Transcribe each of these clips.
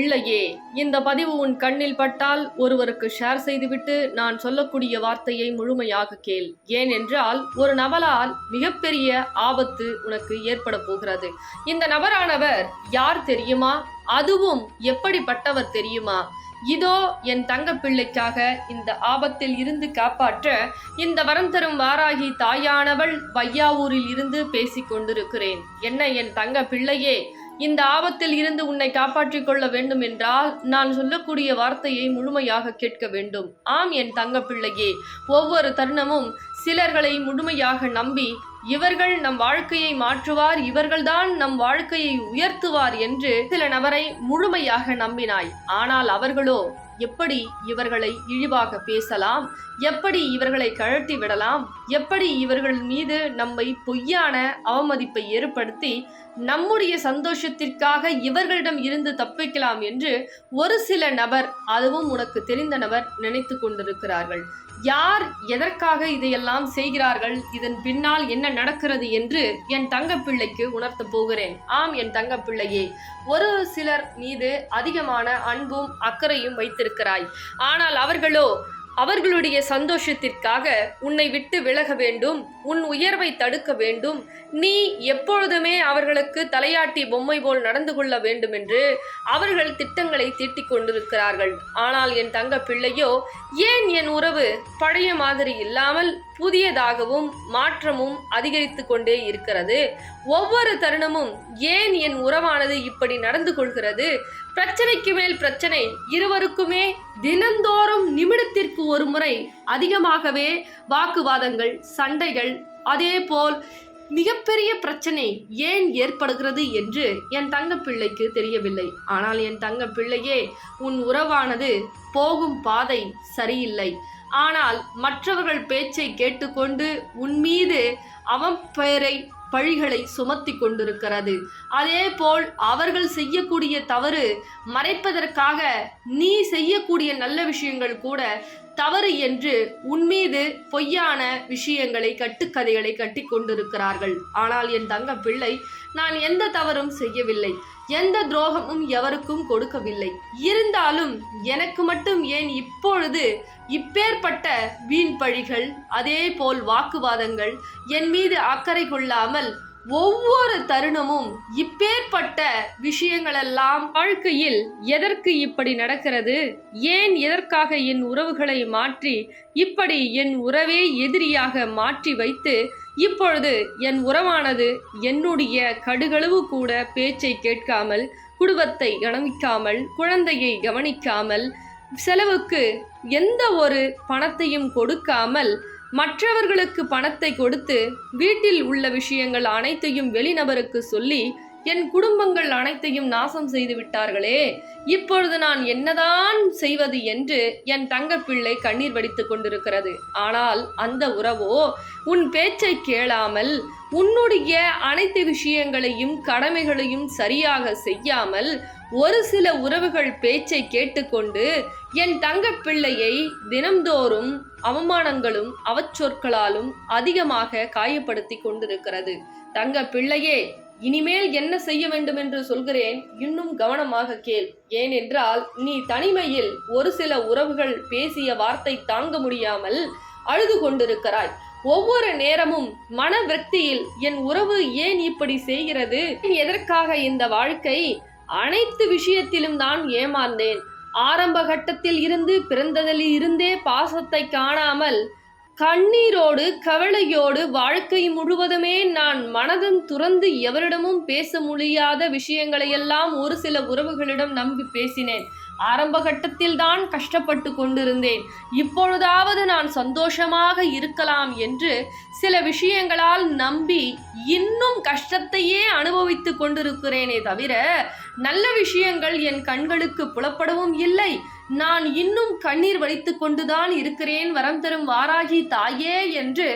பிள்ளையே இந்த பதிவு உன் கண்ணில் பட்டால் ஒருவருக்கு ஷேர் செய்துவிட்டு நான் சொல்லக்கூடிய வார்த்தையை முழுமையாக கேள். ஏனென்றால் ஒரு நபரால் மிகப்பெரிய ஆபத்து உனக்கு ஏற்பட போகிறது. இந்த நபரானவர் யார் தெரியுமா? அதுவும் எப்படிப்பட்டவர் தெரியுமா? இதோ என் தங்க பிள்ளைக்காக இந்த ஆபத்தில் இருந்து காப்பாற்ற இந்த வரம் தரும் வாராகி தாயானவள் வையாவூரில் இருந்து பேசிக் கொண்டிருக்கிறேன். என்ன என் தங்க பிள்ளையே? இந்த ஆபத்தில் இருந்து உன்னை காப்பாற்றிக் கொள்ள வேண்டும் என்றால் நான் சொல்லக்கூடிய வார்த்தையை முழுமையாக கேட்க வேண்டும். ஆம் என் தங்க பிள்ளையே ஒவ்வொரு தருணமும் சிலர்களை முழுமையாக நம்பி இவர்கள் நம் வாழ்க்கையை மாற்றுவார் இவர்கள்தான் நம் வாழ்க்கையை உயர்த்துவார் என்று சில நபரை முழுமையாக நம்பினாய். ஆனால் அவர்களோ எப்படி இவர்களை இழிவாக பேசலாம்? எப்படி இவர்களை கழட்டி விடலாம்? எப்படி இவர்கள் மீது நம்மை பொய்யான அவமதிப்பை ஏற்படுத்தி நம்முடைய சந்தோஷத்திற்காக இவர்களிடம் இருந்து தப்பிக்கலாம் என்று ஒரு சில நபர் அதுவும் உனக்கு தெரிந்த நபர் நினைத்து கொண்டிருக்கிறார்கள். யார் எதற்காக இதையெல்லாம் செய்கிறார்கள்? இதன் பின்னால் என்ன நடக்கிறது என்று என் தங்க பிள்ளைக்கு உணர்த்தப் போகிறேன். ஆம் என் தங்க பிள்ளையே ஒரு சிலர் மீது அதிகமான அன்பும் அக்கறையும் வைத்திருக்கிறாய். ஆனால் அவர்களோ அவர்களுடைய சந்தோஷத்திற்காக உன்னை விட்டு விலக வேண்டும் உன் உயர்வை தடுக்க வேண்டும். நீ எப்பொழுதுமே அவர்களுக்கு தலையாட்டி பொம்மை போல் நடந்து கொள்ள வேண்டும் என்று அவர்கள் திட்டங்களை தீட்டிக் கொண்டிருக்கிறார்கள். ஆனால் என் தங்க பிள்ளையோ ஏன் என் உறவு பழைய மாதிரி இல்லாமல் புதியதாகவும் மாற்றமும் அதிகரித்து கொண்டே இருக்கிறது? ஒவ்வொரு தருணமும் ஏன் என் உறவானது இப்படி நடந்து கொள்கிறது? பிரச்சனைக்கு மேல் பிரச்சனை. இருவருக்குமே தினந்தோறும் நிமிடத்திற்கு ஒரு முறை அதிகமாகவே வாக்குவாதங்கள் சண்டைகள் அதே போல் மிகப்பெரிய பிரச்சனை ஏன் ஏற்படுகிறது என்று என் தங்க பிள்ளைக்கு தெரியவில்லை. ஆனால் என் தங்க பிள்ளையே உன் உறவானது போகும் பாதை சரியில்லை. ஆனால் மற்றவர்கள் பேச்சை கேட்டுக்கொண்டு உன் மீது அவன் பெயரை பழிகளை சுமத்தி கொண்டிருக்கிறது. அதே போல் அவர்கள் செய்யக்கூடிய தவறு மறைப்பதற்காக நீ செய்யக்கூடிய நல்ல விஷயங்கள் கூட தவறு என்று உன்மீது பொய்யான விஷயங்களை கட்டுக்கதைகளை கட்டி கொண்டிருக்கிறார்கள். ஆனால் என் தங்க பிள்ளை நான் எந்த தவறும் செய்யவில்லை. எந்த துரோகமும் எவருக்கும் கொடுக்கவில்லை. இருந்தாலும் எனக்கு மட்டும் ஏன் இப்பொழுது இப்பேற்பட்ட வீண் பழிகள் அதே போல் வாக்குவாதங்கள் என் மீது அக்கறை கொள்ளாமல் ஒவ்வொரு தருணமும் இப்பேற்பட்ட விஷயங்களெல்லாம் வாழ்க்கையில் எதற்கு இப்படி நடக்கிறது? ஏன் எதற்காக என் உறவுகளை மாற்றி இப்படி என் உறவே எதிரியாக மாற்றி வைத்து இப்பொழுது என் உறவானது என்னுடைய கடுகளவு கூட பேச்சை கேட்காமல் குடும்பத்தை கவனிக்காமல் குழந்தையை கவனிக்காமல் செலவுக்கு எந்த ஒரு பணத்தையும் கொடுக்காமல் மற்றவர்களுக்கு பணத்தை கொடுத்து வீட்டில் உள்ள விஷயங்கள் அனைத்தையும் வெளிநபருக்கு சொல்லி என் குடும்பங்கள் அனைத்தையும் நாசம் செய்து விட்டார்களே. இப்பொழுது நான் என்னதான் செய்வது என்று என் தங்கப்பிள்ளை கண்ணீர் வடித்துக் கொண்டிருக்கிறது. ஆனால் அந்த உறவோ உன் பேச்சை கேளாமல் உன்னுடைய அனைத்து விஷயங்களையும் கடமைகளையும் சரியாக செய்யாமல் ஒரு சில உறவுகள் பேச்சை கேட்டுக்கொண்டு என் தங்கப்பிள்ளையை தினந்தோறும் தினம்தோறும் அவமானங்களும் அவச்சொற்களாலும் அதிகமாக காயப்படுத்தி கொண்டிருக்கிறது. தங்க பிள்ளையே இனிமேல் என்ன செய்ய வேண்டும் என்று சொல்கிறேன் இன்னும் கவனமாக கேள். ஏனென்றால் நீ தனிமையில் ஒரு சில உறவுகள் பேசிய வார்த்தை தாங்க முடியாமல் அழுது கொண்டிருக்கிறாய். ஒவ்வொரு நேரமும் மன விரக்தியில் என் உறவு ஏன் இப்படி செய்கிறது? எதற்காக இந்த வாழ்க்கை? அனைத்து விஷயத்திலும் தான் ஏமாந்தேன். ஆரம்ப கட்டத்தில் இருந்து பிறந்ததில் இருந்தே பாசத்தை காணாமல் கண்ணீரோடு கவலையோடு வாழ்க்கை முழுவதுமே நான் மனதம் துறந்து எவரிடமும் பேச முடியாத விஷயங்களையெல்லாம் ஒரு சில உறவுகளிடம் நம்பி பேசினேன். ஆரம்ப கட்டத்தில் தான் கஷ்டப்பட்டு கொண்டிருந்தேன். இப்பொழுதாவது நான் சந்தோஷமாக இருக்கலாம் என்று சில விஷயங்களால் நம்பி இன்னும் கஷ்டத்தையே அனுபவித்து கொண்டிருக்கிறேனே தவிர நல்ல விஷயங்கள் என் கண்களுக்கு புலப்படவும் இல்லை. நான் இன்னும் கண்ணீர் வடித்து கொண்டுதான் இருக்கிறேன் வரம் தரும் வாராகி தாயே என்று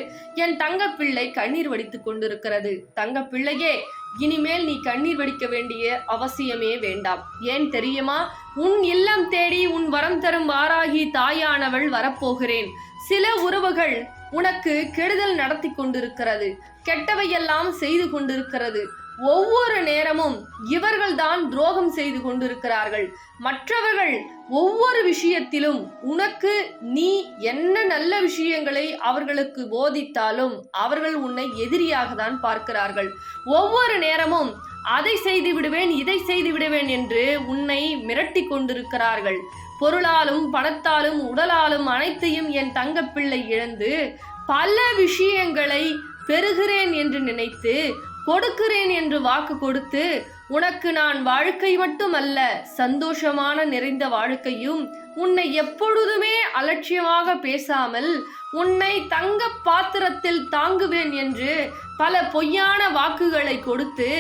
என் தங்கப்பிள்ளை கண்ணீர் வடித்துக் கொண்டிருக்கிறது. தங்கப்பிள்ளையே இனிமேல் நீ கண்ணீர் வடிக்க வேண்டிய அவசியமே வேண்டாம். ஏன் தெரியுமா? உன் இல்லம் தேடி உன் வரம் தரும் வாராகி தாயானவள் வரப்போகிறேன். சில உறவுகள் உனக்கு கெடுதல் நடத்தி கொண்டிருக்கிறது. கெட்டவையெல்லாம் செய்து கொண்டிருக்கிறது. ஒவ்வொரு நேரமும் இவர்கள்தான் துரோகம் செய்து கொண்டிருக்கிறார்கள். மற்றவர்கள் ஒவ்வொரு விஷயத்திலும் உனக்கு நீ என்ன நல்ல விஷயங்களை அவர்களுக்கு போதித்தாலும் அவர்கள் உன்னை எதிரியாக தான் பார்க்கிறார்கள். ஒவ்வொரு நேரமும் அதை செய்து விடுவேன் இதை செய்து விடுவேன் என்று உன்னை மிரட்டி கொண்டிருக்கிறார்கள். பொருளாலும் பணத்தாலும் உடலாலும் அனைத்தையும் என் தங்கப்பிள்ளை இழந்து பல விஷயங்களை பெறுகிறேன் என்று நினைத்து கொடுக்கிறேன் என்று வாக்கு கொடுத்து உனக்கு நான் வாழ்க்கை மட்டுமல்ல சந்தோஷமான நிறைந்த வாழ்க்கையும் உன்னை எப்பொழுதுமே அலட்சியமாக பேசாமல் உன்னை தங்க பாத்திரத்தில் தாங்குவேன் என்று பல பொய்யான வாக்குகளை கொடுத்து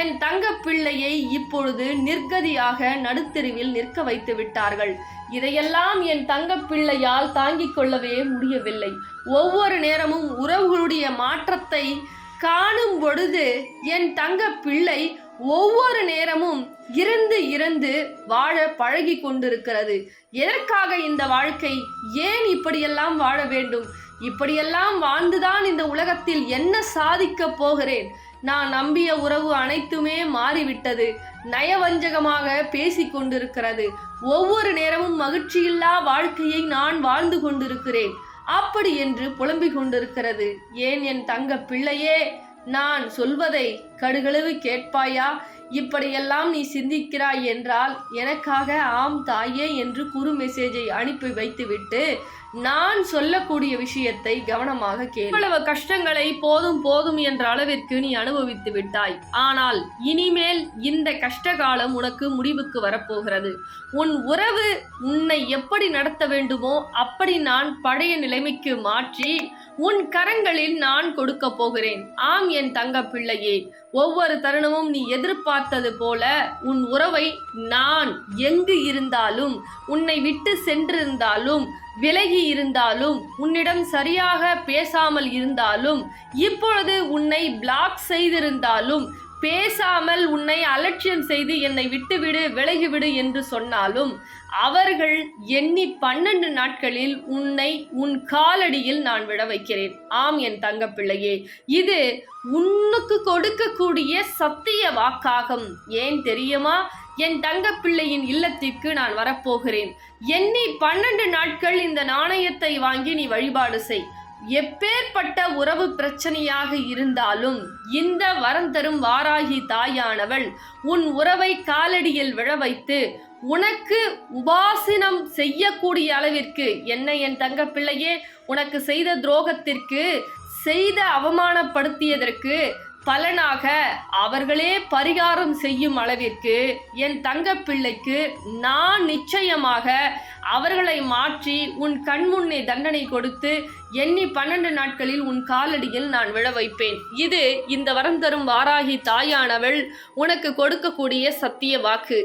என் தங்க பிள்ளையை இப்பொழுது நிர்கதியாக நடுத்தெருவில் நிற்க வைத்து விட்டார்கள். இதையெல்லாம் என் தங்க பிள்ளையால் தாங்கிக் கொள்ளவே முடியவில்லை. ஒவ்வொரு நேரமும் உறவுகளுடைய மாற்றத்தை காணும் பொழுது என் தங்க பிள்ளை ஒவ்வொரு நேரமும் இருந்து இருந்து வாழ பழகி கொண்டிருக்கிறது. எதற்காக இந்த வாழ்க்கை? ஏன் இப்படியெல்லாம் வாழ வேண்டும்? இப்படியெல்லாம் வாழ்ந்துதான் இந்த உலகத்தில் என்ன சாதிக்கப் போகிறேன்? நான் நம்பிய உறவு அனைத்துமே மாறிவிட்டது. நயவஞ்சகமாக பேசிக் கொண்டிருக்கிறது. ஒவ்வொரு நேரமும் மகிழ்ச்சியில்லா வாழ்க்கையை நான் வாழ்ந்து கொண்டிருக்கிறேன். அப்படி என்று புலம்பிக் கொண்டிருக்கிறது. ஏன் என் தங்க பிள்ளையே நான் சொல்வதை கடுகளவு கேட்பாயா? இப்படியெல்லாம் நீ சிந்திக்கிறாய் என்றால் எனக்காக ஆம் தாயே என்று குறு மெசேஜை அனுப்பி வைத்துவிட்டு நான் சொல்லக்கூடிய விஷயத்தை கவனமாக கேள். இவ்வளவு கஷ்டங்களை போதும் போதும் என்ற அளவிற்கு நீ அனுபவித்து விட்டாய். ஆனால் இனிமேல் இந்த கஷ்ட காலம் உனக்கு முடிவுக்கு வரப்போகிறது. உன் உறவு உன்னை எப்படி நடத்த வேண்டுமோ அப்படி நான் பழைய நிலைமைக்கு மாற்றி உன் கரங்களில் நான் கொடுக்க போகிறேன். ஆம் என் தங்க பிள்ளையே ஒவ்வொரு தருணமும் நீ எதிர்பார்த்தது போல உன் உறவை நான் எங்கு இருந்தாலும் உன்னை விட்டு சென்றிருந்தாலும் விலகி இருந்தாலும் உன்னிடம் சரியாக பேசாமல் இருந்தாலும் இப்பொழுது உன்னை பிளாக் செய்திருந்தாலும் பேசாமல் உன்னை அலட்சியம் செய்து என்னை விட்டுவிடு விலகிவிடு என்று சொன்னாலும் அவர்கள் எண்ணி பன்னெண்டு நாட்களில் உன்னை உன் காலடியில் நான் விட வைக்கிறேன். ஆம் என் தங்கப்பிள்ளையே இது உன்னுக்கு கொடுக்கக்கூடிய சத்திய வாக்காகும். ஏன் தெரியுமா? என் தங்கப்பிள்ளையின் இல்லத்திற்கு நான் வரப்போகிறேன். எண்ணி பன்னெண்டு நாட்கள் இந்த நாணயத்தை வாங்கி நீ வழிபாடு செய். எப்பேற்பட்ட உறவு பிரச்சனையாக இருந்தாலும் இந்த வரம் தரும் வாராகி தாயானவள் உன் உறவை காலடியில் விழ வைத்து உனக்கு உபாசனம் செய்யக்கூடிய அளவிற்கு என்ன என் தங்க பிள்ளையே உனக்கு செய்த துரோகத்திற்கு செய்த அவமானப்படுத்தியதற்கு பலனாக அவர்களே பரிகாரம் செய்யும் அளவிற்கு என் தங்க பிள்ளைக்கு நான் நிச்சயமாக அவர்களை மாற்றி உன் கண்முன்னே தண்டனை கொடுத்து எண்ணி பன்னெண்டு நாட்களில் உன் காலடியில் நான் விழ வைப்பேன். இது இந்த வரம் தரும் வாராகி தாயானவள் உனக்கு கொடுக்கக்கூடிய சத்திய வாக்கு.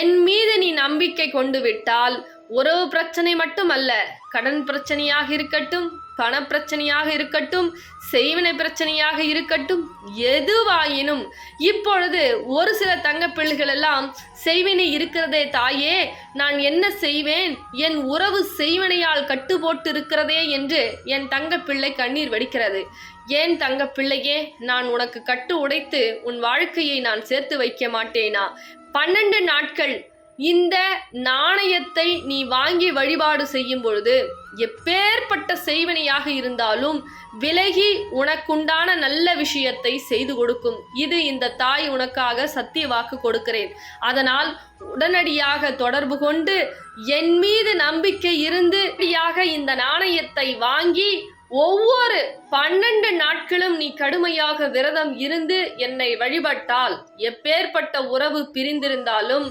என் மீது நீ நம்பிக்கை கொண்டு விட்டால் உறவு பிரச்சனை மட்டுமல்ல கடன் பிரச்சனையாக இருக்கட்டும் பணப்பிரச்சனையாக இருக்கட்டும் செய்வினை பிரச்சனையாக இருக்கட்டும் எதுவாயினும் இப்பொழுது ஒரு சில தங்க பிள்ளைகள் எல்லாம் செய்வினை இருக்கிறதே தாயே நான் என்ன செய்வேன்? என் உறவு செய்வினையால் கட்டு போட்டு இருக்கிறதே என்று என் தங்க பிள்ளை கண்ணீர் வடிக்கிறது. ஏன் தங்க பிள்ளையே நான் உனக்கு கட்டு உடைத்து உன் வாழ்க்கையை நான் சேர்த்து வைக்க மாட்டேனா? பன்னெண்டு நாட்கள் இந்த நாணயத்தை நீ வாங்கி வழிபாடு செய்யும் பொழுது எப்பேற்பட்ட செய்வினையாக இருந்தாலும் விலகி உனக்குண்டான நல்ல விஷயத்தை செய்து கொடுக்கும். இது இந்த தாய் உனக்காக சத்திய வாக்கு கொடுக்கிறேன். அதனால் உடனடியாக தொடர்பு கொண்டு என் மீது நம்பிக்கை இருந்து இந்த நாணயத்தை வாங்கி ஒவ்வொரு பன்னெண்டு நாட்களும் நீ கடுமையாக விரதம் இருந்து என்னை வழிபட்டால் எப்பேற்பட்ட உறவு பிரிந்திருந்தாலும்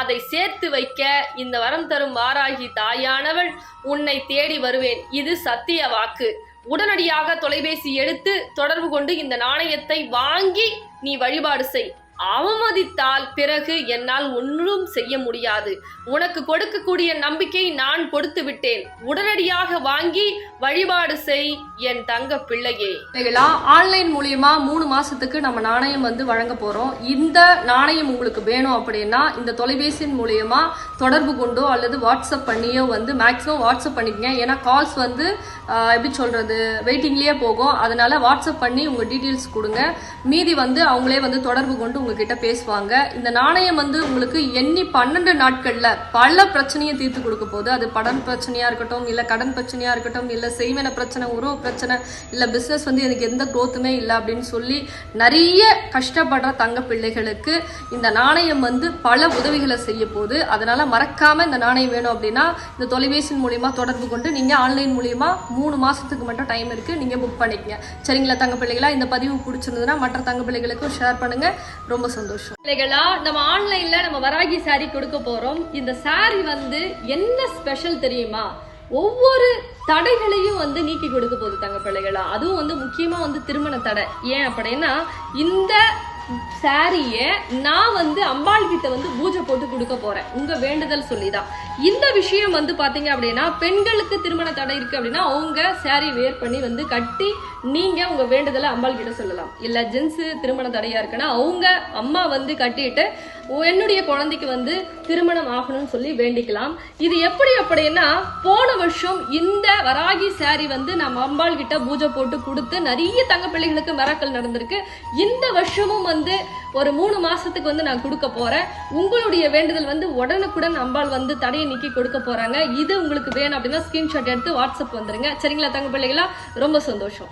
அதை சேர்த்து வைக்க இந்த வரம் தரும் வாராகி தாயானவள் உன்னை தேடி வருவேன். இது சத்திய வாக்கு. உடனடியாக தொலைபேசி எடுத்து தொடர்பு கொண்டு இந்த நாணயத்தை வாங்கி நீ வழிபாடு செய். அவமதித்தால் பிறகு என்னால் ஒன்றும் செய்ய முடியாது. உனக்கு கொடுக்கக்கூடிய நம்பிக்கை நான் கொடுத்து விட்டேன். உடனடியாக வாங்கி வழிபாடு செய் என் தங்க பிள்ளையே. ஆன்லைன் மூலியமா மூணு மாசத்துக்கு நம்ம நாணயம் வந்து வழங்க போறோம். இந்த நாணயம் உங்களுக்கு வேணும் அப்படின்னா இந்த தொலைபேசியின் மூலியமா தொடர்பு கொண்டோ அல்லது வாட்ஸ்அப் பண்ணியோ வந்து மேக்ஸிமம் வாட்ஸ்அப் பண்ணிக்கங்க. ஏன்னா கால்ஸ் வந்து எப்படி சொல்றது வெயிட்டிங்லயே போகும். அதனால வாட்ஸ்அப் பண்ணி உங்க டீட்டெயில்ஸ் கொடுங்க. மீதி வந்து அவங்களே வந்து தொடர்பு கொண்டு உங்ககிட்ட பேசுவாங்க. இந்த நாணயம் வந்து உங்களுக்கு எண்ணி பன்னெண்டு நாட்கள்ல பல பிரச்சனையை தீர்த்து கொடுக்க போகுது. அது படன் பிரச்சனையா இருக்கட்டும் இல்ல கடன் பிரச்சனையா இருக்கட்டும் இல்ல செய்வன பிரச்சனை உறவு பிரச்சனை இல்ல பிசினஸ் வந்து எனக்கு எந்த க்ரோத்துமே இல்லை அப்படின்னு சொல்லி நிறைய கஷ்டப்படுற தங்க பிள்ளைகளுக்கு இந்த நாணயம் வந்து பல உதவிகளை செய்ய போகுது. அதனால மறக்காம இந்த நாணயம் வேணும் அப்படின்னா இந்த தொலைபேசி மூலியமா தொடர்பு கொண்டு நீங்க ஆன்லைன் மூலியமா மூணு மாசத்துக்கு மட்டும் டைம் இருக்கு. நீங்க புக் பண்ணிக்கங்க. சரிங்களா தங்க பிள்ளைகளா? இந்த பதிவு பிடிச்சிருந்ததுன்னா மற்ற தங்க பிள்ளைகளுக்கும் ஷேர் பண்ணுங்க. ரொம்ப சந்தோஷம். பிள்ளைகளா நம்ம ஆன்லைன்ல நம்ம வராகி சாரி கொடுக்க போறோம். இந்த சாரி வந்து என்ன ஸ்பெஷல் தெரியுமா? ஒவ்வொரு தடைகளையும் வந்து நீக்கி கொடுக்க போகுது தங்க பிள்ளைகளா. அதுவும் வந்து முக்கியமா வந்து திருமண தடை. ஏன் அப்படின்னா இந்த சாரியை நான் வந்து அம்பாள் கிட்ட வந்து பூஜை போட்டு கொடுக்க போறேன். உங்க வேண்டுதல் சொல்லிதான். இந்த விஷயம் வந்து பாத்தீங்க அப்படின்னா பெண்களுக்கு திருமண தடை இருக்கு அப்படின்னா அவங்க சாரி வேர் பண்ணி வந்து கட்டி நீங்க உங்க வேண்டுதலை அம்பாள் கிட்ட சொல்லலாம். இல்ல ஜென்ஸ் திருமண தடையா இருக்குன்னா அவங்க அம்மா வந்து கட்டிட்டு என்னுடைய குழந்தைக்கு வந்து திருமணம் ஆகணும்னு சொல்லி வேண்டிக்கலாம். இது எப்படி அப்படின்னா போன வருஷம் இந்த வராகி சாரி வந்து நம்ம அம்பாள் கிட்ட பூஜை போட்டு கொடுத்து நிறைய தங்க பிள்ளைகளுக்கு மிராக்கள் நடந்திருக்கு. இந்த வருஷமும் வந்து ஒரு மூணு மாசத்துக்கு வந்து நான் கொடுக்க போறேன். உங்களுடைய வேண்டுதல் வந்து உடனுக்குடன் அம்பாள் வந்து தடையை நீக்கி கொடுக்க போறாங்க. இது உங்களுக்கு வேணும் அப்படின்னா ஸ்கிரீன்ஷாட் எடுத்து வாட்ஸ்அப் வந்துருங்க. சரிங்களா தங்க பிள்ளைகளா? ரொம்ப சந்தோஷம்.